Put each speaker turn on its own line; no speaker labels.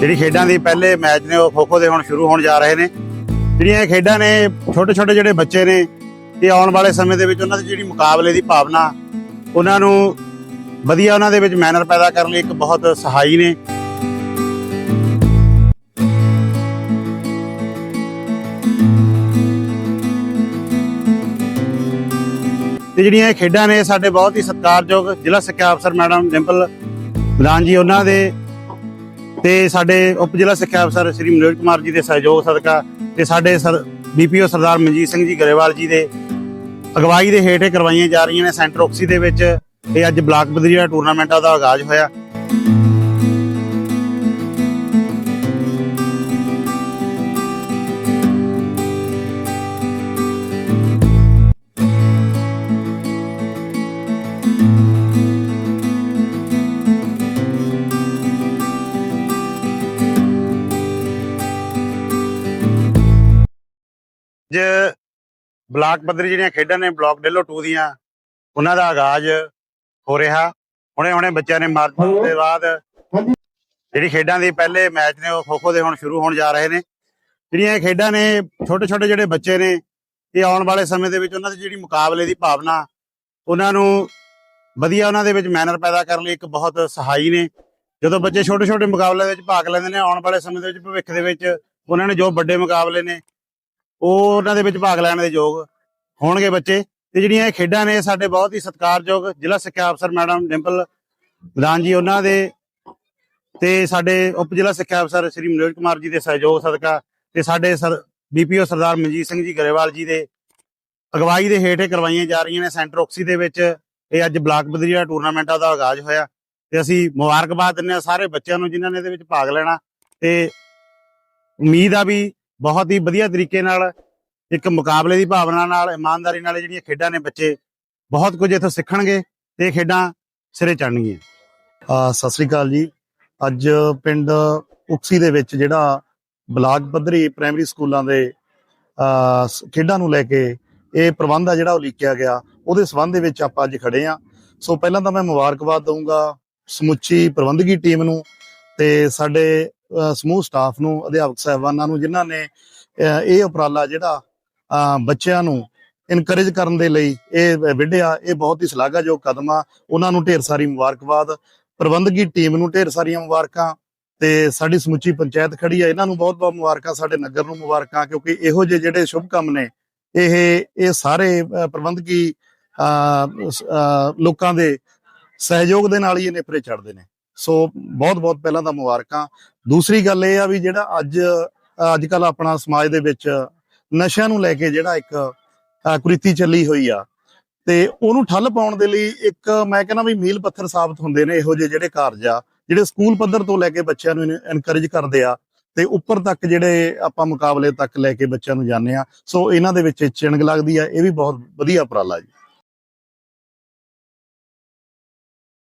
ਜਿਹੜੀ ਖੇਡਾਂ ਦੀ ਪਹਿਲੇ ਮੈਚ ਨੇ ਉਹ ਖੋ-ਖੋ ਦੇ ਹੁਣ ਸ਼ੁਰੂ ਹੋਣ ਜਾ ਰਹੇ ਨੇ। ਜਿਹੜੀਆਂ ਇਹ ਖੇਡਾਂ ਨੇ ਛੋਟੇ ਛੋਟੇ ਜਿਹੜੇ ਬੱਚੇ ਨੇ, ਇਹ ਆਉਣ ਵਾਲੇ ਸਮੇਂ ਦੇ ਵਿੱਚ ਉਹਨਾਂ ਦੀ ਜਿਹੜੀ ਮੁਕਾਬਲੇ ਦੀ ਭਾਵਨਾ, ਉਹਨਾਂ ਨੂੰ ਵਧੀਆ ਉਹਨਾਂ ਦੇ ਵਿੱਚ ਮੈਨਰ ਪੈਦਾ ਕਰਨ ਲਈ ਇੱਕ ਬਹੁਤ ਸਹਾਈ ਨੇ। ਤੇ ਜਿਹੜੀਆਂ ਇਹ ਖੇਡਾਂ ਨੇ ਸਾਡੇ ਬਹੁਤ ਹੀ ਸਤਿਕਾਰਯੋਗ ਜ਼ਿਲ੍ਹਾ ਸਿੱਖਿਆ ਅਫਸਰ ਮੈਡਮ ਡਿੰਪਲ ਬਲਾਨ ਜੀ, ਉਹਨਾਂ ਦੇ ਤੇ ਸਾਡੇ ਉਪ ਜ਼ਿਲ੍ਹਾ ਸਿੱਖਿਆ ਅਫਸਰ ਸ੍ਰੀ ਮਨੋਜ ਕੁਮਾਰ ਜੀ ਦੇ ਸਹਿਯੋਗ ਸਦਕਾ ਤੇ ਸਾਡੇ ਸਰ ਬੀਪੀਓ ਸਰਦਾਰ ਮਨਜੀਤ ਸਿੰਘ ਜੀ ਗਰੇਵਾਲ ਜੀ ਦੇ ਅਗਵਾਈ ਦੇ ਹੇਠ ਇਹ ਕਰਵਾਈਆਂ ਜਾ ਰਹੀਆਂ ਨੇ ਸੈਂਟਰ ਆਕਸੀ ਦੇ ਵਿੱਚ। ਇਹ ਅੱਜ ਬਲਾਕ ਬਦਰੀ ਟੂਰਨਾਮੈਂਟਾਂ ਦਾ ਆਗਾਜ਼ ਹੋਇਆ। ਬਲਾਕ ਪੱਧਰੀ ਜਿਹੜੀਆਂ ਖੇਡਾਂ ਨੇ ਬਲਾਕ ਡੇਲੋ 2 ਦੀਆਂ ਉਹਨਾਂ ਦਾ ਆਗਾਜ਼ ਹੋ ਰਿਹਾ। ਹੁਣੇ ਹੁਣੇ ਬੱਚਿਆਂ ਨੇ ਮਾਰਚ ਦੇ ਬਾਅਦ ਜਿਹੜੀ ਖੇਡਾਂ ਦੀ ਪਹਿਲੇ ਮੈਚ ਨੇ ਉਹ ਖੋ-ਖੋ ਦੇ ਹੁਣ ਸ਼ੁਰੂ ਹੋਣ ਜਾ ਰਹੇ ਨੇ। ਜਿਹੜੀਆਂ ਇਹ ਖੇਡਾਂ ਨੇ ਛੋਟੇ ਛੋਟੇ ਜਿਹੜੇ ਬੱਚੇ ਨੇ ਇਹ ਆਉਣ ਵਾਲੇ ਸਮੇਂ ਦੇ ਵਿੱਚ ਉਹਨਾਂ ਦੀ ਜਿਹੜੀ ਮੁਕਾਬਲੇ ਦੀ ਭਾਵਨਾ ਉਹਨਾਂ ਨੂੰ ਵਧੀਆ ਉਹਨਾਂ ਦੇ ਵਿੱਚ ਮੈਨਰ ਪੈਦਾ ਕਰਨ ਲਈ ਇੱਕ ਬਹੁਤ ਸਹਾਈ ਨੇ। ਜਦੋਂ ਬੱਚੇ ਛੋਟੇ ਛੋਟੇ ਮੁਕਾਬਲੇ ਵਿੱਚ ਭਾਗ ਲੈਂਦੇ ਨੇ ਆਉਣ ਵਾਲੇ ਸਮੇਂ ਦੇ ਵਿੱਚ ਭਵਿੱਖ ਦੇ ਵਿੱਚ ਉਹਨਾਂ ਨੇ ਜੋ ਵੱਡੇ ਮੁਕਾਬਲੇ ਨੇ ਉਹ ਉਹਨਾਂ ਦੇ ਵਿੱਚ ਭਾਗ ਲੈਣ ਦੇ ਯੋਗ ਹੋਣਗੇ ਬੱਚੇ। ਤੇ ਜਿਹੜੀਆਂ ਇਹ ਖੇਡਾਂ ਨੇ ਸਾਡੇ ਬਹੁਤ ਹੀ ਸਤਿਕਾਰਯੋਗ ਜ਼ਿਲ੍ਹਾ ਸਿੱਖਿਆ ਅਫਸਰ ਮੈਡਮ ਡਿੰਪਲ ਵਿਧਾਨ ਜੀ, ਉਹਨਾਂ ਦੇ ਤੇ ਸਾਡੇ ਉਪ ਜ਼ਿਲ੍ਹਾ ਸਿੱਖਿਆ ਅਫਸਰ ਸ੍ਰੀ ਮਨੋਜ ਕੁਮਾਰ ਜੀ ਦੇ ਸਹਿਯੋਗ ਸਦਕਾ ਤੇ ਸਾਡੇ ਸਰ ਬੀਪੀਓ ਸਰਦਾਰ ਮਨਜੀਤ ਸਿੰਘ ਜੀ ਗਰੇਵਾਲ ਜੀ ਦੇ ਅਗਵਾਈ ਦੇ ਹੇਠ ਇਹ ਕਰਵਾਈਆਂ ਜਾ ਰਹੀਆਂ ਨੇ। ਸੈਂਟਰ ਆਕਸੀ ਦੇ ਵਿੱਚ ਇਹ ਅੱਜ ਬਲਾਕ ਬਦਰੀ ਦਾ ਟੂਰਨਾਮੈਂਟਾਂ ਦਾ ਆਗਾਜ਼ ਹੋਇਆ ਤੇ ਅਸੀਂ ਮੁਬਾਰਕਬਾਦ ਦਿੰਦੇ ਹਾਂ ਸਾਰੇ ਬੱਚਿਆਂ ਨੂੰ ਜਿਨ੍ਹਾਂ ਨੇ ਇਹਦੇ ਵਿੱਚ ਭਾਗ ਲੈਣਾ ਤੇ ਉਮੀਦ ਆ ਵੀ ਬਹੁਤ ਹੀ ਵਧੀਆ ਤਰੀਕੇ ਨਾਲ, ਇੱਕ ਮੁਕਾਬਲੇ ਦੀ ਭਾਵਨਾ ਨਾਲ, ਇਮਾਨਦਾਰੀ ਨਾਲ ਜਿਹੜੀਆਂ ਖੇਡਾਂ ਨੇ ਬੱਚੇ ਬਹੁਤ ਕੁਝ ਇੱਥੋਂ ਸਿੱਖਣਗੇ ਤੇ ਇਹ ਖੇਡਾਂ ਸਿਰੇ ਚੜਨਗੀਆਂ
ਸਤਿ ਸ੍ਰੀ ਅਕਾਲ ਜੀ। ਅੱਜ ਪਿੰਡ ਉਕਸੀ ਦੇ ਵਿੱਚ ਜਿਹੜਾ ਬਲਾਕ ਪੱਧਰੀ ਪ੍ਰਾਇਮਰੀ ਸਕੂਲਾਂ ਦੇ ਖੇਡਾਂ ਨੂੰ ਲੈ ਕੇ ਇਹ ਪ੍ਰਬੰਧ ਆ ਜਿਹੜਾ ਉਲੀਕਿਆ ਗਿਆ, ਉਹਦੇ ਸਬੰਧ ਦੇ ਵਿੱਚ ਆਪਾਂ ਅੱਜ ਖੜੇ ਆ। ਸੋ ਪਹਿਲਾਂ ਤਾਂ ਮੈਂ ਮੁਬਾਰਕਬਾਦ ਦਊਂਗਾ ਸਮੁੱਚੀ ਪ੍ਰਬੰਧਕੀ ਟੀਮ ਨੂੰ ਤੇ ਸਾਡੇ ਸਮੂਹ ਸਟਾਫ ਨੂੰ, ਅਧਿਆਪਕ ਸਾਹਿਬਾਨਾਂ ਨੂੰ, ਜਿਨ੍ਹਾਂ ਨੇ ਇਹ ਉਪਰਾਲਾ ਜਿਹੜਾ ਬੱਚਿਆਂ ਨੂੰ ਇਨਕਰੇਜ ਕਰਨ ਦੇ ਲਈ ਇਹ ਵਿੱਢਿਆ, ਇਹ ਬਹੁਤ ਹੀ ਸ਼ਲਾਘਾਯੋਗ ਕਦਮ ਆ। ਉਹਨਾਂ ਨੂੰ ਢੇਰ ਸਾਰੀ ਮੁਬਾਰਕਬਾਦ। ਪ੍ਰਬੰਧਕੀ ਟੀਮ ਨੂੰ ਢੇਰ ਸਾਰੀਆਂ ਮੁਬਾਰਕਾਂ ਤੇ ਸਾਡੀ ਸਮੁੱਚੀ ਪੰਚਾਇਤ ਖੜੀ ਆ। ਇਹਨਾਂ ਨੂੰ ਬਹੁਤ ਬਹੁਤ ਮੁਬਾਰਕਾਂ, ਸਾਡੇ ਨਗਰ ਨੂੰ ਮੁਬਾਰਕਾਂ, ਕਿਉਂਕਿ ਇਹੋ ਜਿਹੇ ਜਿਹੜੇ ਸ਼ੁਭ ਕੰਮ ਨੇ, ਇਹ ਇਹ ਸਾਰੇ ਪ੍ਰਬੰਧਕੀ ਲੋਕਾਂ ਦੇ ਸਹਿਯੋਗ ਦੇ ਨਾਲ ਹੀ ਇਹ ਨੇਪਰੇ ਚੜਦੇ ਨੇ। ਸੋ ਬਹੁਤ ਬਹੁਤ ਪਹਿਲਾਂ ਤਾਂ ਮੁਬਾਰਕਾਂ। ਦੂਸਰੀ ਗੱਲ ਇਹ ਆ ਵੀ ਜਿਹੜਾ ਅੱਜ ਅੱਜ ਕੱਲ ਆਪਣਾ ਸਮਾਜ ਦੇ ਵਿੱਚ ਨਸ਼ਿਆਂ ਨੂੰ ਲੈ ਕੇ ਜਿਹੜਾ ਇੱਕ ਕੁਰੀਤੀ ਚੱਲੀ ਹੋਈ ਆ, ਤੇ ਉਹਨੂੰ ਠੱਲ ਪਾਉਣ ਦੇ ਲਈ ਇੱਕ ਮੈਂ ਕਹਿੰਦਾ ਵੀ ਮੀਲ ਪੱਥਰ ਸਾਬਤ ਹੁੰਦੇ ਨੇ ਇਹੋ ਜਿਹੇ ਜਿਹੜੇ ਕਾਰਜ ਆ, ਜਿਹੜੇ ਸਕੂਲ ਪੱਧਰ ਤੋਂ ਲੈ ਕੇ ਬੱਚਿਆਂ ਨੂੰ ਇਨਕਰੇਜ ਕਰਦੇ ਆ, ਤੇ ਉੱਪਰ ਤੱਕ ਜਿਹੜੇ ਆਪਾਂ ਮੁਕਾਬਲੇ ਤੱਕ ਲੈ ਕੇ ਬੱਚਿਆਂ ਨੂੰ ਜਾਂਦੇ ਆ। ਸੋ ਇਹਨਾਂ ਦੇ ਵਿੱਚ ਚਿਣਗ ਲੱਗਦੀ ਆ, ਇਹ ਵੀ ਬਹੁਤ ਵਧੀਆ ਉਪਰਾਲਾ ਜੀ।